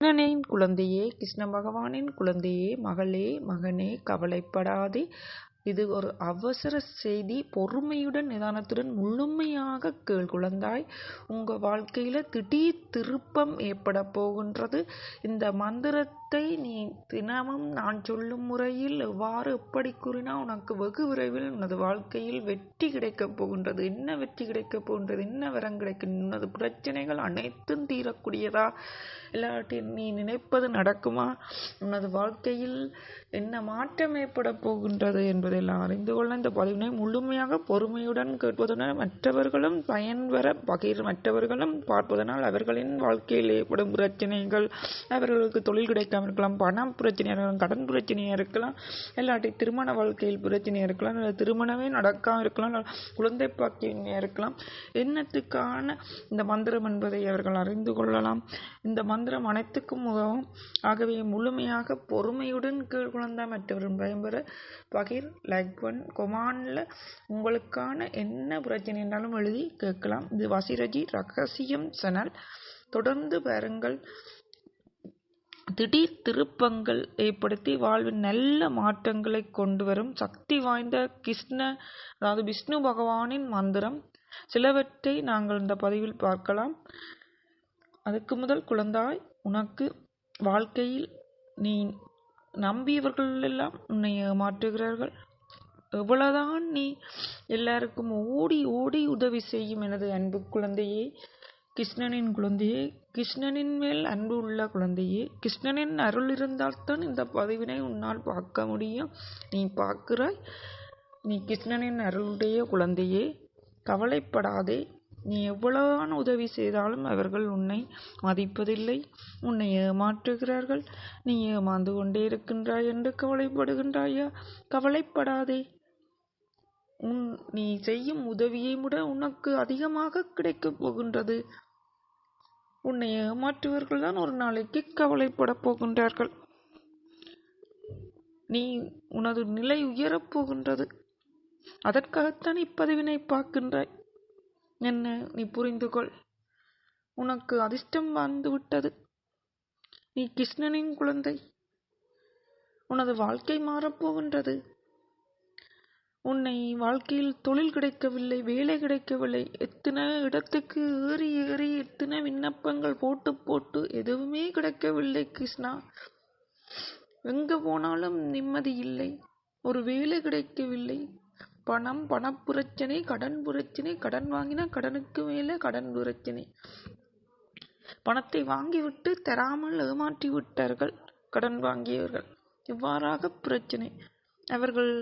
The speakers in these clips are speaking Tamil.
கிருஷ்ணனின் குழந்தையே கிருஷ்ண பகவானின் குழந்தையே மகளே மகனே கவலைப்படாதே. இது ஒரு அவசர செய்தி. பொறுமையுடன் நிதானத்துடன் முழுமையாக கேள் குழந்தாய். உங்கள் வாழ்க்கையில் திடீர் திருப்பம் ஏற்பட போகின்றது. இந்த மந்திரத்தை நீ தினமும் நான் சொல்லும் முறையில் எவ்வாறு எப்படி கூறினால் உனக்கு வெகு விரைவில் உனது வாழ்க்கையில் வெற்றி கிடைக்கப் போகின்றது. என்ன வெற்றி கிடைக்கப் போகின்றது? என்ன வரம் கிடைக்கும் உனது பிரச்சனைகள் அனைத்தும் தீரக்கூடியதா? இல்லாட்டி நீ நினைப்பது நடக்குமா? உனது வாழ்க்கையில் என்ன மாற்றம் ஏற்பட போகின்றது என்பதெல்லாம் அறிந்து கொள்ள இந்த பதிவினை முழுமையாக பொறுமையுடன் கேட்பதுடன் மற்றவர்களும் பயன்பெற பகிர் மற்றவர்களும் பார்ப்பதனால் அவர்களின் வாழ்க்கையில் ஏற்படும் பிரச்சனைகள் அவர்களுக்கு தொழில் கிடைக்காமல் இருக்கலாம் பணம் பிரச்சனையாக இருக்கலாம் கடன் பிரச்சனையாக இருக்கலாம் இல்லாட்டி திருமண வாழ்க்கையில் பிரச்சனையாக இருக்கலாம் இல்லை திருமணமே நடக்காமல் இருக்கலாம் குழந்தை பாக்கியமையாக இருக்கலாம். என்னத்துக்கான இந்த மந்திரம் என்பதை அவர்கள் அறிந்து கொள்ளலாம். இந்த மந்திரம் அனைத்துக்கும் உதவும். ஆகவே முழுமையாக பொறுமையுடன் கீழ் குழந்தை மற்றவரும் பயன்பெற பகிர் லைக் பண் கொமானில் உங்களுக்கான என்ன பிரச்சனைனாலும் எழுதி கேட்கலாம். இது வசிரஜி ரகசியம் சேனல். தொடர்ந்து பாருங்கள். திடீர் திருப்பங்கள் ஏற்படுத்தி வாழ்வில் நல்ல மாற்றங்களை கொண்டு வரும். சக்தி வாய்ந்த கிருஷ்ண அதாவது விஷ்ணு பகவானின் மந்திரம். சிலவற்றை நாங்கள் இந்த பதிவில் பார்க்கலாம். அதுக்கு முதல் குழந்தாய் உனக்கு வாழ்க்கையில் நீ நம்பியவர்கள் எல்லாம் உன்னை ஏமாற்றுகிறார்கள் எவ்வளவுதான் நீ எல்லாருக்கும் ஓடி ஓடி உதவி செய்யும் எனது அன்பு குழந்தையே கிருஷ்ணனின் குழந்தையே கிருஷ்ணனின் மேல் அன்பு உள்ள குழந்தையே கிருஷ்ணனின் அருள் இருந்தால்தான் இந்த பதிவினை உன்னால் பார்க்க முடியும். நீ பார்க்கிறாய் நீ கிருஷ்ணனின் அருளுடைய குழந்தையே கவலைப்படாதே. நீ எவ்வளவான உதவி செய்தாலும் அவர்கள் உன்னை மதிப்பதில்லை. உன்னை ஏமாற்றுகிறார்கள். நீ ஏமாந்து கொண்டே இருக்கின்றாய் என்று கவலைப்படுகின்றாயா? கவலைப்படாதே. உன் நீ செய்யும் உதவியை விட உனக்கு அதிகமாக கிடைக்கப் போகின்றது. உன்னை ஏமாற்றுவர்கள் தான் ஒரு நாளைக்கு கவலைப்பட போகின்றார்கள். நீ உனது நிலை உயரப் போகின்றது. அதற்காகத்தான் இப்பதிவினை பார்க்கின்றாய். என்ன நீ புரிந்து கொள் உனக்கு அதிர்ஷ்டம் வந்து விட்டது நீ கிருஷ்ணனின் குழந்தை. உனது வாழ்க்கை மாறப்போகின்றது. உன்னை வாழ்க்கையில் தொழில் கிடைக்கவில்லை வேலை கிடைக்கவில்லை. எத்தனை இடத்துக்கு ஏறி ஏறி எத்தனை விண்ணப்பங்கள் போட்டு போட்டு எதுவுமே கிடைக்கவில்லை கிருஷ்ணா. எங்க போனாலும் நிம்மதி இல்லை. ஒரு வேலை கிடைக்கவில்லை. பணம் பணப்பிரச்சனை கடன் பிரச்சனை கடன் வாங்கினா கடனுக்கு மேலே கடன் பிரச்சனை. பணத்தை வாங்கிவிட்டு தராமல் ஏமாற்றி விட்டார்கள் கடன் வாங்கியவர்கள். இவ்வாறாக பிரச்சனை. அவர்கள்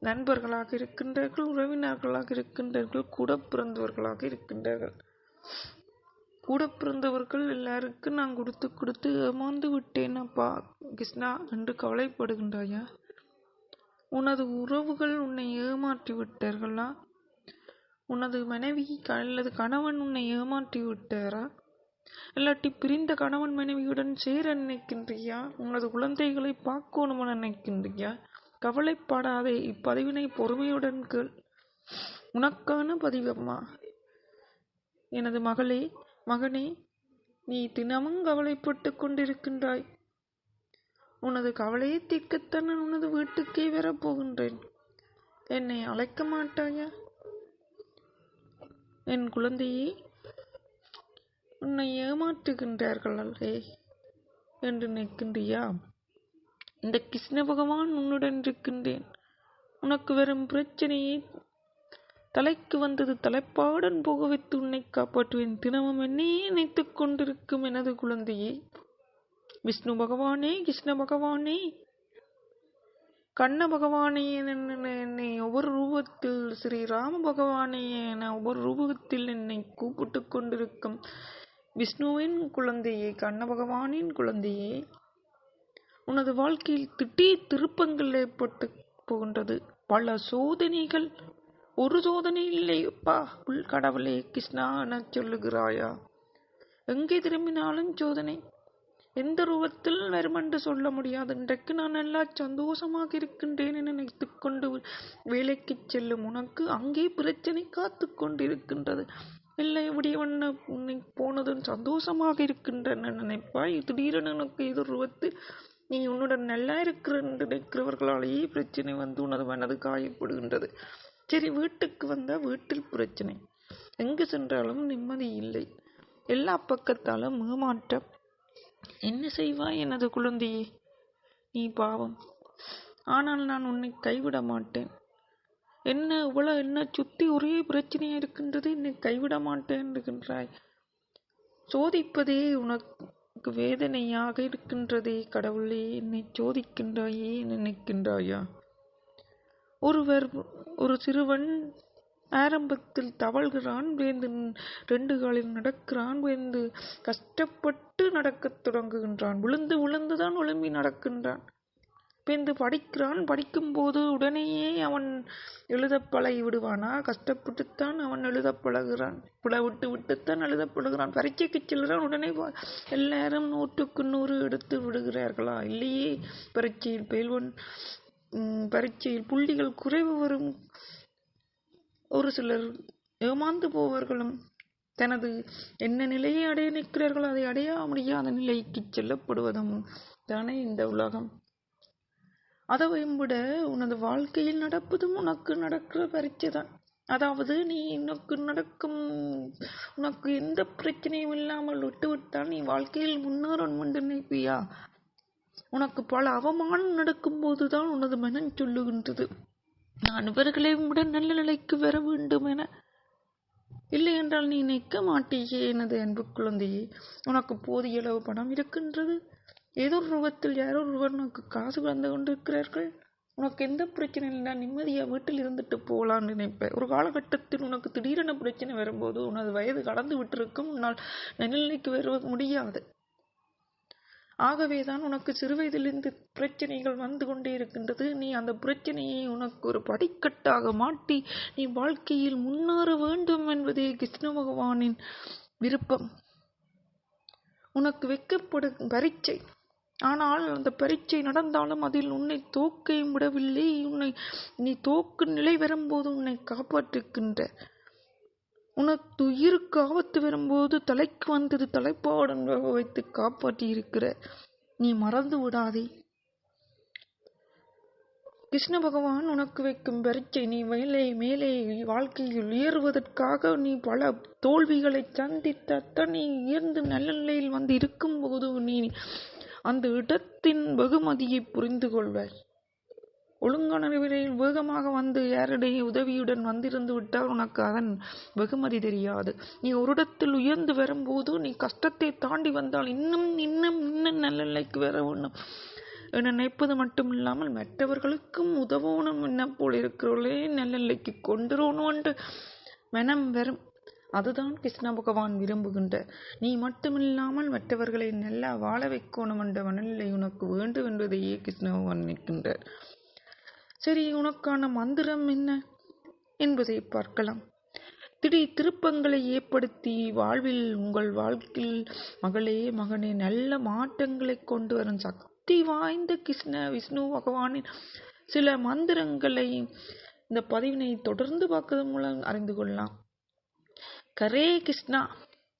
நண்பர்களாக இருக்கின்றார்கள் உறவினர்களாக இருக்கின்றார்கள் கூட பிறந்தவர்களாக இருக்கின்றார்கள். கூட பிறந்தவர்கள் எல்லாருக்கும் நான் கொடுத்து கொடுத்து ஏமாந்து விட்டேன் அப்பா. கிருஷ்ணா என்று கவலைப்படுகின்றாயா? உனது உறவுகள் உன்னை ஏமாற்றி விட்டார்களா உனது மனைவி அல்லது கணவன் உன்னை ஏமாற்றி விட்டாரா இல்லாட்டி பிரிந்த கணவன் மனைவியுடன் சேர நினைக்கின்றியா? உனது குழந்தைகளை பார்க்கணும்னு நினைக்கின்றியா? கவலைப்படாதே இப்பதிவினை பொறுமையுடன் கேள். உனக்கான பதிவம்மா எனது மகளே மகனே நீ தினமும் கவலைப்பட்டு கொண்டிருக்கின்றாய். உனது கவலையை தீர்க்கத்தான் நான் உனது வீட்டுக்கே வரப்போகின்றேன். என்னை அழைக்க மாட்டாயா? என் குழந்தையே உன்னை ஏமாற்றுகின்றார்கள் அல்லே என்று நிற்கின்றியா? இந்த கிருஷ்ண பகவான் உன்னுடன் இருக்கின்றேன். உனக்கு வரும் பிரச்சனையை தலைக்கு வந்தது தலைப்பாடன் போக வைத்து உன்னை காப்பாற்றுவேன். தினமும் என்னையே நினைத்துக் கொண்டிருக்கும் எனது குழந்தையை விஷ்ணு பகவானே கிருஷ்ண பகவானே. கண்ண பகவானே என்னை ஒவ்வொரு ரூபத்தில் ஸ்ரீ ராம பகவானே என ஒவ்வொரு ரூபத்தில் என்னை கூப்பிட்டு கொண்டிருக்கும் விஷ்ணுவின் குழந்தையே கண்ண பகவானின் குழந்தையே. உனது வாழ்க்கையில் திடீர் திருப்பங்கள் ஏற்பட்டு போகின்றது. பல சோதனைகள். ஒரு சோதனை இல்லையப்பா உள் கடவுளே கிருஷ்ணா என சொல்லுகிறாயா? எங்கே திரும்பினாலும் சோதனை. எந்த ரூபத்தில் வெறுமென்று சொல்ல முடியாது. இன்றைக்கு நான் நல்லா சந்தோஷமாக இருக்கின்றேன் என நினைத்து கொண்டு வேலைக்கு செல்லும் உனக்கு அங்கே பிரச்சனை காத்து கொண்டிருக்கின்றது. இல்லை இப்படி ஒன்று உன்னை போனதும் சந்தோஷமாக இருக்கின்றன நினைப்பாய். திடீரென உனக்கு எதிர்வத்து நீ உன்னுடன் நல்லா இருக்கிற நினைக்கிறவர்களாலேயே பிரச்சனை வந்து உனது மனது காயப்படுகின்றது. சரி வீட்டுக்கு வந்தால் வீட்டில் பிரச்சனை. எங்கு சென்றாலும் நிம்மதி இல்லை. எல்லா பக்கத்தாலும் ஏமாற்றம் என்ன செய்வாய் எனது குழந்தையே நீ பாவம். ஆனால் நான் உன்னை கைவிட மாட்டேன். என்ன இவ்வளோ என்ன சுத்தி ஒரே பிரச்சனையாக இருக்கின்றது? என்னை கைவிட மாட்டேன் என்கின்றாய் சோதிப்பதே உனக்கு வேதனையாக இருக்கின்றதே கடவுளே என்னை சோதிக்கின்றாயே நினைக்கின்றாயா? ஒருவர் ஒரு சிறுவன் ஆரம்பத்தில் தவழ்கிறான் வேந்து ரெண்டு காலில் நடக்கிறான் வேந்து கஷ்டப்பட்டு நடக்கத் தொடங்குகின்றான். விழுந்து விழுந்துதான் ஒழும்பி நடக்கின்றான். வேந்து படிக்கிறான் படிக்கும்போது உடனேயே அவன் எழுத பழகி விடுவானா கஷ்டப்பட்டுத்தான் அவன் எழுத பழகுறான். புல விட்டு விட்டுத்தான் எழுத பழகிறான். பரீட்சைக்கு செல்கிறான். உடனே எல்லாரும் நூற்றுக்கு நூறு எடுத்து விடுகிறார்களா? இல்லையே. பரீட்சையில் பயில்வன் பரீட்சையில் புள்ளிகள் குறைவு வரும் ஒரு சிலர் ஏமாந்து போவார்களும். தனது என்ன நிலையை அடைய நிற்கிறார்களோ அதை அடைய முடியாத நிலைக்கு செல்லப்படுவதும் தானே இந்த உலகம். அதையும் விட உனது வாழ்க்கையில் நடப்பதும் உனக்கு நடக்கிற பரீட்சை தான். அதாவது நீ உனக்கு நடக்கும் உனக்கு எந்த பிரச்சனையும் இல்லாமல் விட்டுவிட்டால் நீ வாழ்க்கையில் முன்னேறும் என்று நினைப்பியா? உனக்கு பல அவமானம் நடக்கும்போது தான் உனது மனம் சொல்லுகின்றது. நான் இவர்களை விட நல்ல நிலைக்கு வர வேண்டும் என. இல்லை என்றால் நீ நிற்க மாட்டேயே எனது அன்பு குழந்தையே. உனக்கு போதிய அளவு பணம் இருக்கின்றது. ஏதோ ஒரு ரூபத்தில் யாரோ ஒருவர் உனக்கு காசு வந்து கொண்டிருக்கிறார்கள். உனக்கு எந்த பிரச்சனை இல்லை. நிம்மதியாக வீட்டில் இருந்துட்டு போகலான்னு நினைப்பேன். ஒரு காலகட்டத்தில் உனக்கு திடீரென பிரச்சனை வரும்போது உனது வயது கடந்து விட்டிருக்கும். உன்னால் நடுநிலைக்கு வர முடியாது. ஆகவேதான் உனக்கு சிறுவயதிலிருந்து பிரச்சனைகள் வந்து கொண்டே இருக்கின்றது. நீ அந்த பிரச்சனையை உனக்கு ஒரு படிக்கட்டாக மாட்டி நீ வாழ்க்கையில் முன்னேற வேண்டும் என்பதே கிருஷ்ண பகவானின் விருப்பம். உனக்கு வைக்கப்படும் பரீட்சை. ஆனால் அந்த பரீட்சை நடந்தாலும் அதில் உன்னை தோக்கையும் விடவில்லை. உன்னை நீ தோக்கு நிலை வரும்போது உன்னை காப்பாற்றுகின்ற உனக்கு உயிருக்கு ஆபத்து வரும்போது தலைக்கு வந்தது தலைப்பாடங்காக வைத்து காப்பாற்றி இருக்கிற நீ மறந்து விடாதே கிருஷ்ண பகவான் உனக்கு வைக்கும் பரீட்சை நீ மேலே மேலே வாழ்க்கையில் உயர்வதற்காக நீ பல தோல்விகளை சந்தித்த அத்தனை உயர்ந்து நல்ல நிலையில் வந்து இருக்கும்போது நீ அந்த இடத்தின் வெகுமதியை புரிந்து கொள்வாய் ஒழுங்கான விரைவில் வேகமாக வந்து யாருடைய உதவியுடன் வந்திருந்து விட்டால் உனக்கு அதன் வெகுமதி தெரியாது. நீ ஒருடத்தில் உயர்ந்து வரும்போது நீ கஷ்டத்தை தாண்டி வந்தால் இன்னும் இன்னும் இன்னும் நல்ல நிலைக்கு வர வேண்டும். என நினைப்பது மட்டும் இல்லாமல் மற்றவர்களுக்கும் உதவணும். என்ன போல் இருக்கிறவர்களே நல்ல நிலைக்கு கொண்டுறணும் என்று மனம் வரும். அதுதான் கிருஷ்ண பகவான் விரும்புகின்ற. நீ மட்டுமில்லாமல் மற்றவர்களை நல்லா வாழ வைக்கணும் என்ற மனநிலை உனக்கு வேண்டும் என்பதையே கிருஷ்ண பகவான் நிற்கின்றார் சரி உனக்கான மந்திரம் என்ன? என்பதை பார்க்கலாம். திடீர் திருப்பங்களை ஏற்படுத்தி வாழ்வில் உங்கள் வாழ்க்கையில் மகளே மகனே நல்ல மாற்றங்களை கொண்டு வரும் சக்தி வாய்ந்த கிருஷ்ண விஷ்ணு பகவானின் சில மந்திரங்களை இந்த பதிவினை தொடர்ந்து பார்க்கறதன் மூலம் அறிந்து கொள்ளலாம். கரே கிருஷ்ணா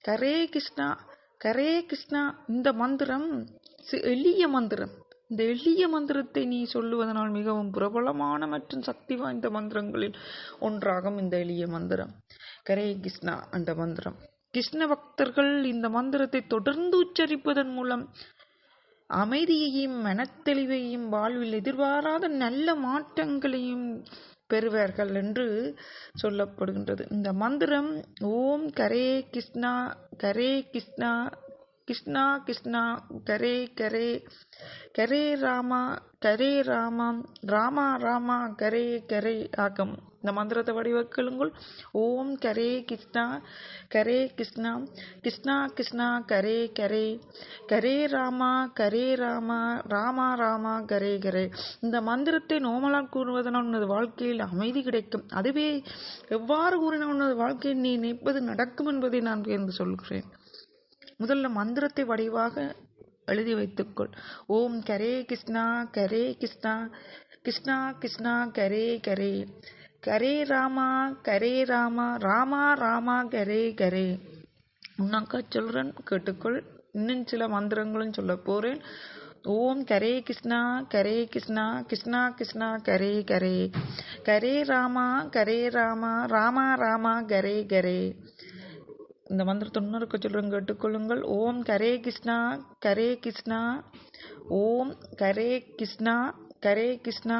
கரே கிருஷ்ணா கரே கிருஷ்ணா இந்த மந்திரம் எளிய மந்திரம். இந்த எளிய மந்திரத்தை நீ சொல்லுவதனால் மிகவும் பிரபலமான மற்றும் சக்தி வாய்ந்த மந்திரங்களில் ஒன்றாகும் இந்த எளிய மந்திரம். கரே கிருஷ்ணா அந்த மந்திரம். கிருஷ்ண பக்தர்கள் இந்த மந்திரத்தை தொடர்ந்து உச்சரிப்பதன் மூலம் அமைதியையும் மனத்தெளிவையும் வாழ்வில் எதிர்பாராத நல்ல மாற்றங்களையும் பெறுவார்கள் என்று சொல்லப்படுகின்றது. இந்த மந்திரம் ஓம் கரே கிருஷ்ணா கரே கிருஷ்ணா கிருஷ்ணா கிருஷ்ணா கரே கரே கரே ராமா கரே ராமா ராமா ராமா கரே கரே ஆகும் இந்த மந்திரத்தை வடிவக்கலுங்கள் ஓம் கரே கிருஷ்ணா கரே கிருஷ்ணா கிருஷ்ணா கிருஷ்ணா கரே கரே கரே ராமா கரே ராமா ராமா ராமா கரே கரே. இந்த மந்திரத்தை நோமலால் கூறுவதனால் உனது வாழ்க்கையில் அமைதி கிடைக்கும். அதுவே எவ்வாறு கூறினால் உனது வாழ்க்கையில் நீ நினைப்பது நடக்கும் என்பதை நான் என்று சொல்கிறேன். முதல்ல மந்திரத்தை வடிவாக எழுதி வைத்துக்கொள். ஓம் கரே கிருஷ்ணா கரே கிருஷ்ணா கிருஷ்ணா கிருஷ்ணா கரே கரே. கரே ராமா கரே ராமா ராமா ராமா கரே கரே. உன்னாக்கா சொல்கிறேன் கேட்டுக்கொள். இன்னும் சில மந்திரங்களும் சொல்ல போகிறேன் ஓம் கரே கிருஷ்ணா கரே கிருஷ்ணா கிருஷ்ணா கிருஷ்ணா கரே கரே. கரே ராமா கரே ராமா ராமா ராமா கரே கரே. இந்த மந்திரத்தை இன்னொருக்க சொல்கிறேன் கேட்டுக்கொள்ளுங்கள். ஓம் கரே கிருஷ்ணா கரே கிருஷ்ணா ஓம் கரே கிருஷ்ணா கரே கிருஷ்ணா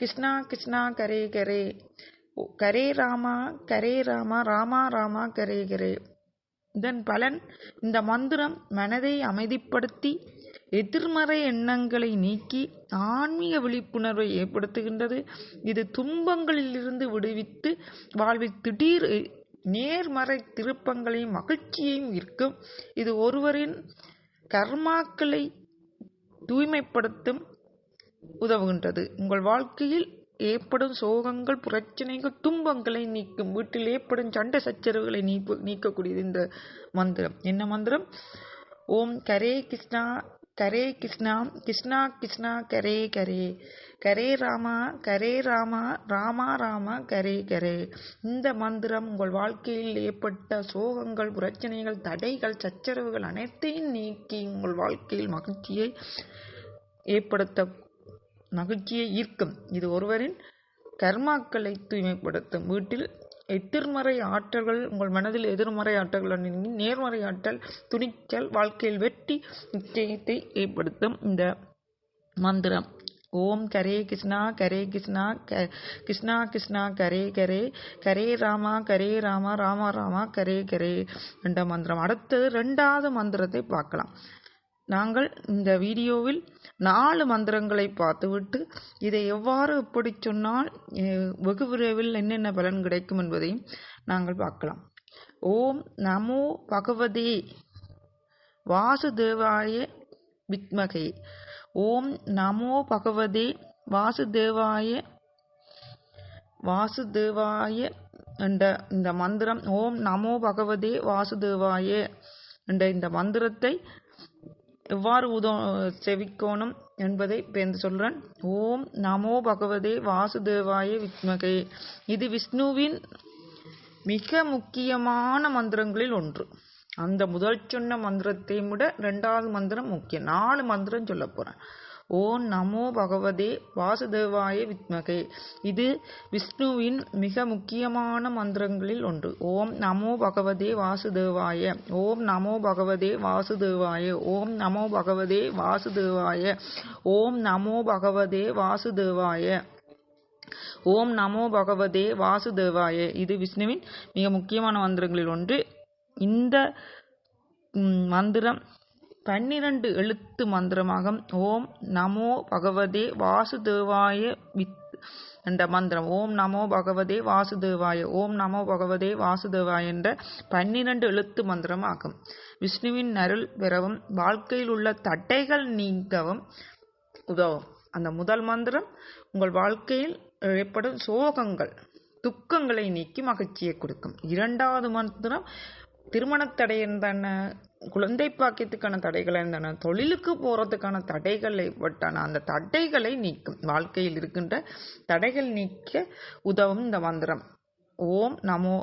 கிருஷ்ணா கிருஷ்ணா கரே கரே. கரே ராமா கரே ராமா ராமா ராமா கரே கரே. இதன் பலன் இந்த மந்திரம் மனதை அமைதிப்படுத்தி எதிர்மறை எண்ணங்களை நீக்கி ஆன்மீக விழிப்புணர்வை ஏற்படுத்துகின்றது. இது துன்பங்களிலிருந்து விடுவித்து வாழ்வில் திடீர் நேர்மறை திருப்பங்களையும் மகிழ்ச்சியையும் இருக்கும் இது ஒருவரின் கர்மாக்களை தூய்மைப்படுத்தும் உதவுகின்றது. உங்கள் வாழ்க்கையில் ஏற்படும் சோகங்கள் பிரச்சனைகள் துன்பங்களை நீக்கும். வீட்டில் ஏற்படும் சண்டை சச்சரவுகளை நீப்பு நீக்கக்கூடியது இந்த மந்திரம். என்ன மந்திரம்? ஓம் கரே கிருஷ்ணா கரே கிருஷ்ணா கிருஷ்ணா கிருஷ்ணா கரே கரே. கரே ராமா கரே ராமா ராமா ராமா கரே கரே. இந்த மந்திரம் உங்கள் வாழ்க்கையில் ஏற்பட்ட சோகங்கள் பிரச்சனைகள் தடைகள் சச்சரவுகள் அனைத்தையும் நீக்கி உங்கள் வாழ்க்கையில் மகிழ்ச்சியை ஏற்படுத்த மகிழ்ச்சியை ஈர்க்கும். இது ஒருவரின் கர்மாக்களை தூய்மைப்படுத்தும். வீட்டில் எதிர்மறை ஆற்றல்கள் உங்கள் மனதில் எதிர்மறை ஆற்றல்கள் நீங்கி நேர்மறை ஆற்றல் துணிச்சல் வாழ்க்கையில் வெற்றி நிச்சயத்தை ஏற்படுத்தும் இந்த மந்திரம். ஓம் கரே கிருஷ்ணா கரே கிருஷ்ணா க கிருஷ்ணா கிருஷ்ணா கரே கரே கரே ராமா கரே ராமா ராமா ராமா கரே கரே என்ற மந்திரம். அடுத்தது ரெண்டாவது மந்திரத்தை பார்க்கலாம். நாங்கள் இந்த வீடியோவில் நாலு மந்திரங்களை பார்த்துவிட்டு இதை எவ்வாறு எப்படி சொன்னால் வெகு விரைவில் என்னென்ன பலன் கிடைக்கும் என்பதையும் நாங்கள் பார்க்கலாம். ஓம் நமோ பகவதே. வாசுதேவாய வித்மகே. ஓம் நமோ பகவதே. வாசுதேவாய வாசுதேவாய என்ற இந்த மந்திரம் ஓம் நமோ பகவதே. வாசுதேவாய என்ற இந்த மந்திரத்தை எவ்வாறு உதோ செவிக்கோணும் என்பதை பேர்ந்து சொல்றேன். ஓம் நமோ பகவதே வாசுதேவாய வித்மகே. இது விஷ்ணுவின் மிக முக்கியமான மந்திரங்களில் ஒன்று. அந்த முதல் சொன்ன மந்திரத்தை விட ரெண்டாவது மந்திரம் முக்கியம். நாலு மந்திரம் சொல்ல போறேன். ஓம் நமோ பகவதே வாசுதேவாய வித்மகே. இது விஷ்ணுவின் மிக முக்கியமான மந்திரங்களில் ஒன்று. ஓம் நமோ பகவதே வாசுதேவாய. ஓம் நமோ பகவதே வாசுதேவாய. ஓம் நமோ பகவதே வாசுதேவாய. ஓம் நமோ பகவதே வாசுதேவாய. ஓம் நமோ பகவதே வாசுதேவாய. இது விஷ்ணுவின் மிக முக்கியமான மந்திரங்களில் ஒன்று. இந்த மந்திரம் பன்னிரண்டு எழுத்து மந்திரமாகும். ஓம் நமோ பகவதே வாசுதேவாய வித் என்ற மந்திரம். ஓம் நமோ பகவதே வாசுதேவாய ஓம் நமோ பகவதே வாசுதேவாய என்ற பன்னிரண்டு எழுத்து மந்திரம் ஆகும் விஷ்ணுவின் அருள் பெறவும் வாழ்க்கையில் உள்ள தடைகள் நீங்கவும் உதவும். அந்த முதல் மந்திரம் உங்கள் வாழ்க்கையில் ஏற்படும் சோகங்கள் துக்கங்களை நீக்கி மகிழ்ச்சியை கொடுக்கும். இரண்டாவது மந்திரம் திருமணத்தடை இருந்தான குழந்தை பாக்கியத்துக்கான தடைகள் இருந்தன தொழிலுக்கு போகிறதுக்கான தடைகள் ஏற்பட்டான அந்த தடைகளை நீக்கும். வாழ்க்கையில் இருக்கின்ற தடைகள் நீக்க உதவும் இந்த மந்திரம். ஓம் நமோ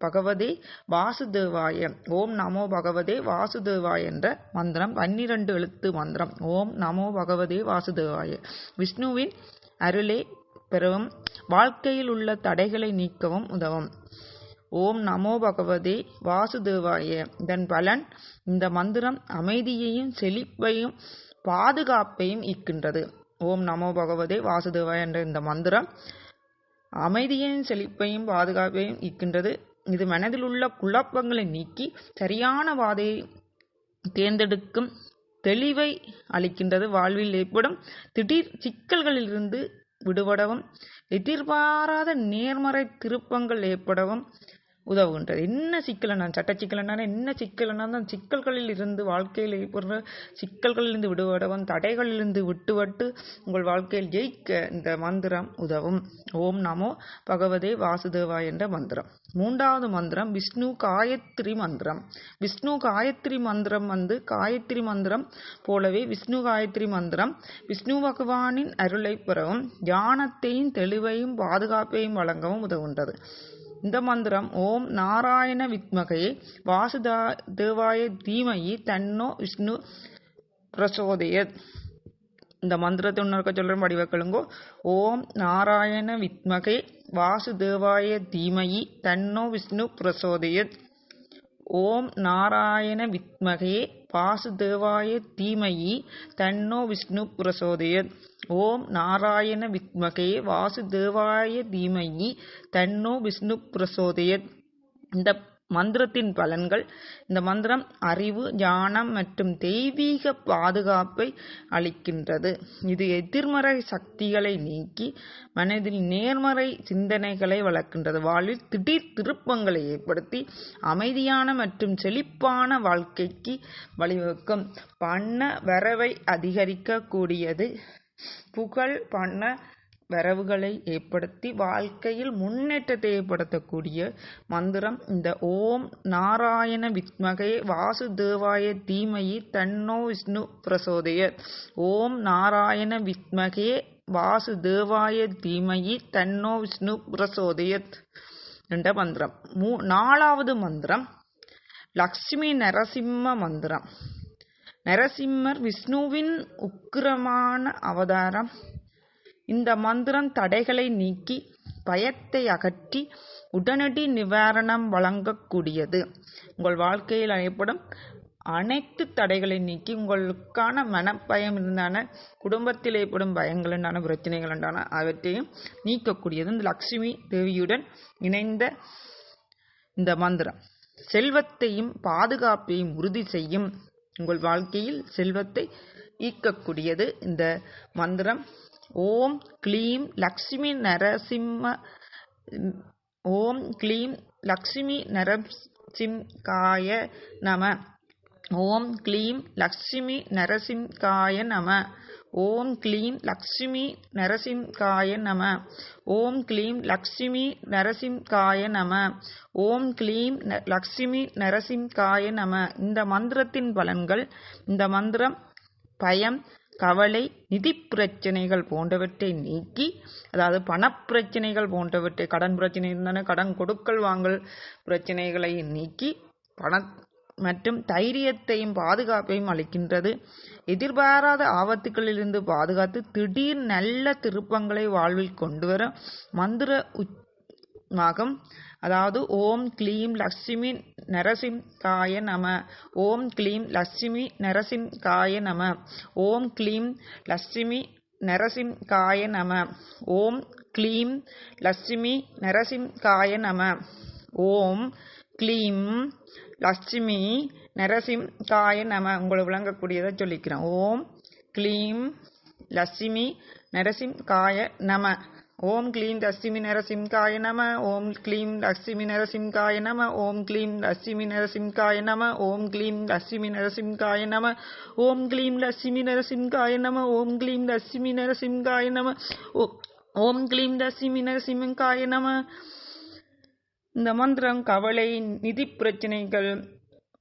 பகவதே வாசுதேவாய ஓம் நமோ பகவதே வாசுதேவாய என்ற மந்திரம் பன்னிரண்டு எழுத்து மந்திரம். ஓம் நமோ பகவதே வாசுதேவாய. விஷ்ணுவின் அருளை பெறவும் வாழ்க்கையில் உள்ள தடைகளை நீக்கவும் உதவும். ஓம் நமோ பகவதே வாசுதேவாய. இதன் பலன் இந்த மந்திரம் அமைதியையும் செழிப்பையும் பாதுகாப்பையும் ஈர்க்கின்றது. ஓம் நமோ பகவதே வாசுதேவாய என்ற இந்த மந்திரம் அமைதியையும் செழிப்பையும் பாதுகாப்பையும் ஈர்க்கின்றது. இது மனதில் உள்ள குழப்பங்களை நீக்கி சரியான பாதையை தேர்ந்தெடுக்கும் தெளிவை அளிக்கின்றது. வாழ்வில் ஏற்படும் திடீர் சிக்கல்களிலிருந்து விடுபடவும் எதிர்பாராத நேர்மறை திருப்பங்கள் ஏற்படவும் உதவுகின்றது. என்ன சிக்கலனா சட்ட சிக்கலனா என்ன சிக்கலனா தான் சிக்கல்களில் இருந்து வாழ்க்கையில் ஒரு சிக்கல்களில் இருந்து விடுபடவும் தடைகளிலிருந்து விட்டுவிட்டு உங்கள் வாழ்க்கையில் ஜெயிக்க இந்த மந்திரம் உதவும். ஓம் நமோ பகவதே வாசுதேவா என்ற மந்திரம். மூன்றாவது மந்திரம் விஷ்ணு காயத்ரி மந்திரம். விஷ்ணு காயத்ரி மந்திரம் வந்து காயத்ரி மந்திரம் போலவே விஷ்ணு காயத்ரி மந்திரம். விஷ்ணு பகவானின் அருளை பெறவும் ஞானத்தையும் தெளிவையும் பாதுகாப்பையும் வழங்கவும் உதவுகின்றது. இந்த மந்திரம் ஓம் நாராயண வித்மகே வாசுதா தேவாய தீமயி தன்னோ விஷ்ணு பிரசோதயத். இந்த மந்திரத்தை இன்னொருக்க சொல்கிற வடிவக்கலுங்கோ ஓம் நாராயண வித்மகை வாசுதேவாய தீமயி தன்னோ விஷ்ணு பிரசோதயத். ஓம் நாராயண வித்மகே வாசுதேவாய தீமயி தன்னோ விஷ்ணு பிரசோதயத் ஓம் நாராயண வித்மகே வாசுதேவாய தீமயி தன்னோ விஷ்ணு பிரசோதயத் இந்த மந்திரத்தின் பலன்கள். இந்த மந்திரம் அறிவு ஞானம் மற்றும் தெய்வீக பாதுகாப்பை அளிக்கின்றது. இது எதிர்மறை சக்திகளை நீக்கி மனதில் நேர்மறை சிந்தனைகளை வளர்க்கின்றது. வாழ்வில் திடீர் திருப்பங்களை ஏற்படுத்தி அமைதியான மற்றும் செழிப்பான வாழ்க்கைக்கு வழிவகுக்கும். பண வரவை அதிகரிக்கக்கூடியது. புகழ் பண வரவுகளை ஏற்படுத்தி வாழ்க்கையில் முன்னேற்றத்தை ஏற்படுத்தக்கூடிய மந்திரம் இந்த ஓம் நாராயண வித்மகே வாசுதேவாய தீமயி தன்னோ விஷ்ணு பிரசோதையர் ஓம் நாராயண வித்மகே வாசுதேவாய தீமயி தன்னோ விஷ்ணு பிரசோதயத் என்ற மந்திரம். மூ நாலாவது மந்திரம் லக்ஷ்மி நரசிம்ம மந்திரம். நரசிம்மர் விஷ்ணுவின் உக்கிரமான அவதாரம் இந்த மந்திரம் தடைகளை நீக்கி பயத்தை அகற்றி உடனடி நிவாரணம் வழங்கக்கூடியது. உங்கள் வாழ்க்கையில் ஏற்படும் அனைத்து தடைகளை நீக்கி உங்களுக்கான மனப்பயம் இருந்தான குடும்பத்தில் ஏற்படும் பயங்கள் உண்டான பிரச்சனைகள் உண்டான அவற்றையும் நீக்கக்கூடியது. இந்த லக்ஷ்மி தேவியுடன் இணைந்த இந்த மந்திரம். செல்வத்தையும் பாதுகாப்பையும் உறுதி செய்யும் உங்கள் வாழ்க்கையில் செல்வத்தை ஈக்கக்கூடியது இந்த மந்திரம். ஓம் க்ளீம் லக்ஷ்மி நரசிம்ம ஓம் க்ளீம் லக்ஷ்மி நரசிம்காய நம ஓம் க்ளீம் லக்ஷ்மி நரசிம்காய நம ஓம் க்ளீம் லக்ஷ்மி நரசிம்காய நம ஓம் க்ளீம் லக்ஷ்மி நரசிம்காய நம ஓம் க்ளீம் லக்ஷ்மி நரசிம்காய நம. இந்த மந்திரத்தின் பலன்கள் இந்த மந்திரம் பயம் கவலை நிதி பிரச்சனைகள் போன்றவற்றை நீக்கி அதாவது பணப்பிரச்சனைகள் போன்றவற்றை கடன் பிரச்சனை இருந்தான கடன் கொடுக்கல் வாங்கல் பிரச்சனைகளை நீக்கி பண மற்றும் தைரியத்தையும் பாதுகாப்பையும் அளிக்கின்றது. எதிர்பாராத ஆபத்துகளிலிருந்து பாதுகாத்து திடீர் நல்ல திருப்பங்களை வாழ்வில் கொண்டு வர மந்திர மாகம் அதாவது ஓம் க்ளீம் லட்சுமி நரசிம் காய நம. ஓம் க்ளீம் லட்சுமி நரசிம் காய நம. ஓம் க்ளீம் லட்சுமி நரசிம் காய நம. ஓம் க்ளீம் லட்சுமி நரசிம் காய நம. ஓம் க்ளீம் லட்சுமி நரசிம் காய நம. உங்களை விளங்கக்கூடியதை சொல்லிக்கிறேன். ஓம் க்ளீம் லட்சுமி நரசிம் காய நம. ஓம் க்ளீம் லட்சுமி நரசிம்காய நம ஓம் க்ளீம் லட்சுமி நரசிம்காய நம ஓம் க்ளீம் லட்சுமி நரசிம்காய நம ஓம் க்ளீம் லட்சுமி நரசிம்காய நம ஓம் க்ளீம் லட்சுமி நரசிம்காய நம ஓம் க்ளீம் லட்சுமி நரசிம்காய நம ஓம் க்ளீம் லட்சுமி நரசிம்காய நம. இந்த மந்திரம் கவலை நிதி பிரச்சனைகள்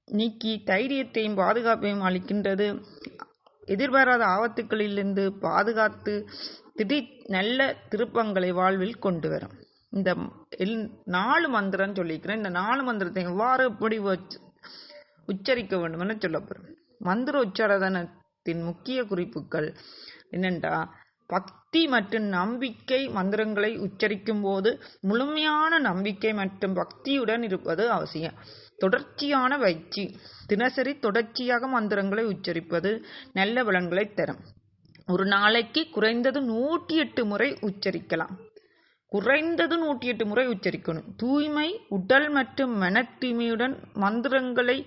நீக்கி தைரியத்தையும் பாதுகாப்பையும் அளிக்கின்றது. எதிர்பாராத ஆபத்துக்களிலிருந்து பாதுகாத்து திடீர் நல்ல திருப்பங்களை வாழ்வில் கொண்டு வரும். இந்த எல் நாலு மந்திரம்னு சொல்லிக்கிறேன். இந்த நாலு மந்திரத்தை எவ்வாறு எப்படி உச்சரிக்க வேண்டும்னு சொல்லப்படும். மந்திர உச்சாரதனத்தின் முக்கிய குறிப்புகள் என்னென்றா? பக்தி மற்றும் நம்பிக்கை மந்திரங்களை உச்சரிக்கும் போது முழுமையான நம்பிக்கை மற்றும் பக்தியுடன் இருப்பது அவசியம். தொடர்ச்சியான பயிற்சி. தினசரி தொடர்ச்சியாக மந்திரங்களை உச்சரிப்பது நல்ல பலன்களை தரும். ஒரு நாளைக்கு குறைந்தது நூற்றி எட்டு முறை உச்சரிக்கலாம். குறைந்தது நூற்றி எட்டு முறை உச்சரிக்கணும். தூய்மை உடல் மற்றும் மன தூய்மையுடன் மந்திரங்களை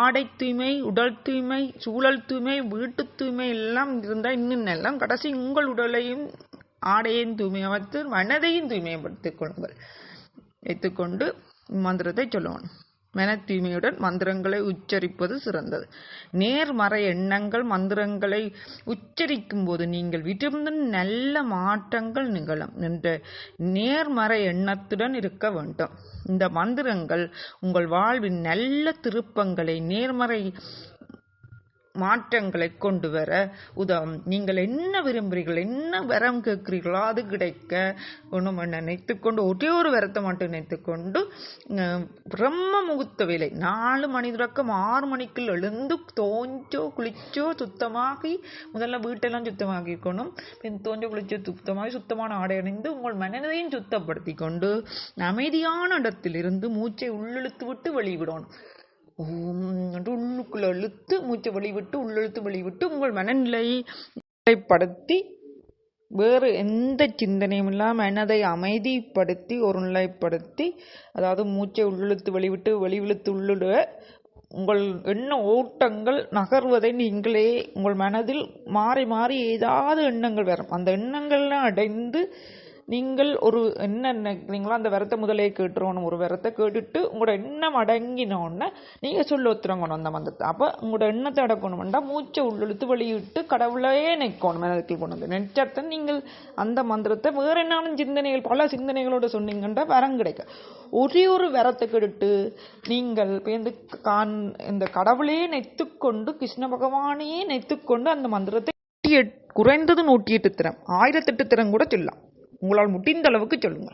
ஆடை தூய்மை உடல் தூய்மை சூழல் தூய்மை வீட்டு தூய்மை எல்லாம் இருந்தால் இன்னும் எல்லாம் கடைசி உங்கள் உடலையும் ஆடையையும் தூய்மையாத்து மனதையும் தூய்மைப்படுத்திக் கொள்ளுங்கள். வைத்துக்கொண்டு மந்திரத்தை சொல்லணும் மன மந்திரங்களை உச்சரிப்பது சிறந்தது. நேர்மறை எண்ணங்கள் மந்திரங்களை உச்சரிக்கும் போது நீங்கள் விரும்பும் நல்ல மாற்றங்கள் நிகழும். என்ற நேர்மறை எண்ணத்துடன் இருக்க வேண்டும். இந்த மந்திரங்கள் உங்கள் வாழ்வின் நல்ல திருப்பங்களை நேர்மறை மாற்றங்களை கொண்டு வர உதவும். நீங்கள் என்ன விரும்புகிறீர்கள்? என்ன வரம் கேட்கிறீர்களோ அது கிடைக்க ஒன்றும் நினைத்துக்கொண்டு ஒரே ஒரு வரத்தை மட்டும் நினைத்துக்கொண்டு கொண்டு பிரம்ம முகூர்த்த வேலை. நாலு மணி தொடக்கம் ஆறு மணிக்குள் எழுந்து தோஞ்சோ குளிச்சோ சுத்தமாகி முதல்ல வீட்டெல்லாம் சுத்தமாக்கிக்கணும். பின் தோஞ்சோ குளிச்சோ சுத்தமாகி சுத்தமான ஆடை அணிந்து உங்கள் மனதையும் சுத்தப்படுத்தி கொண்டு அமைதியான இடத்திலிருந்து மூச்சை உள்ளிழுத்து விட்டு வெளிவிடணும். உள்ளுக்குள்ள இழுத்து மூச்சை வெளிவிட்டு உள்ளெழுத்து வெளிவிட்டு உங்கள் மனநிலையை நிலைப்படுத்தி வேறு எந்த சிந்தனையும் இல்லாமல் மனதை அமைதிப்படுத்தி ஒரு நிலைப்படுத்தி அதாவது மூச்சை உள்ளிழுத்து வெளிவிட்டு வெளிவிழுத்து உள்ளிட உங்கள் எண்ண ஓட்டங்கள் நகர்வதை நீங்களே உங்கள் மனதில் மாறி மாறி ஏதாவது எண்ணங்கள் வரும். அந்த எண்ணங்கள்லாம் அடைந்து நீங்கள் ஒரு என்ன நினைக்கிறீங்களோ அந்த விரத்தை முதலே கேட்டுருவோம் ஒரு விரத்தை கேட்டுட்டு உங்களோட எண்ணம் அடங்கினோடனே நீங்கள் சொல்ல ஒத்துறங்கணும் அந்த மந்திரத்தை. அப்போ உங்களோட எண்ணத்தை அடக்கணும்டா மூச்சை உள்ளெழுத்து வெளியிட்டு கடவுளையே நிற்கணும் மனதில் கொண்டு வந்து நினைச்சத்தை நீங்கள் அந்த மந்திரத்தை வேறு என்னாலும் சிந்தனைகள் பல சிந்தனைகளோட சொன்னீங்கன்னா வரம் கிடைக்கும் ஒரே ஒரு விரத்தை கெடுட்டு நீங்கள் பேருந்து கான் இந்த கடவுளையே நெத்துக்கொண்டு கிருஷ்ண பகவானையே நெத்துக்கொண்டு அந்த மந்திரத்தை எட்- குறைந்தது நூற்றி எட்டு திறம். ஆயிரத்தெட்டு திறம் கூட சொல்லலாம். உங்களால் முடிந்த அளவுக்கு சொல்லுங்கள்.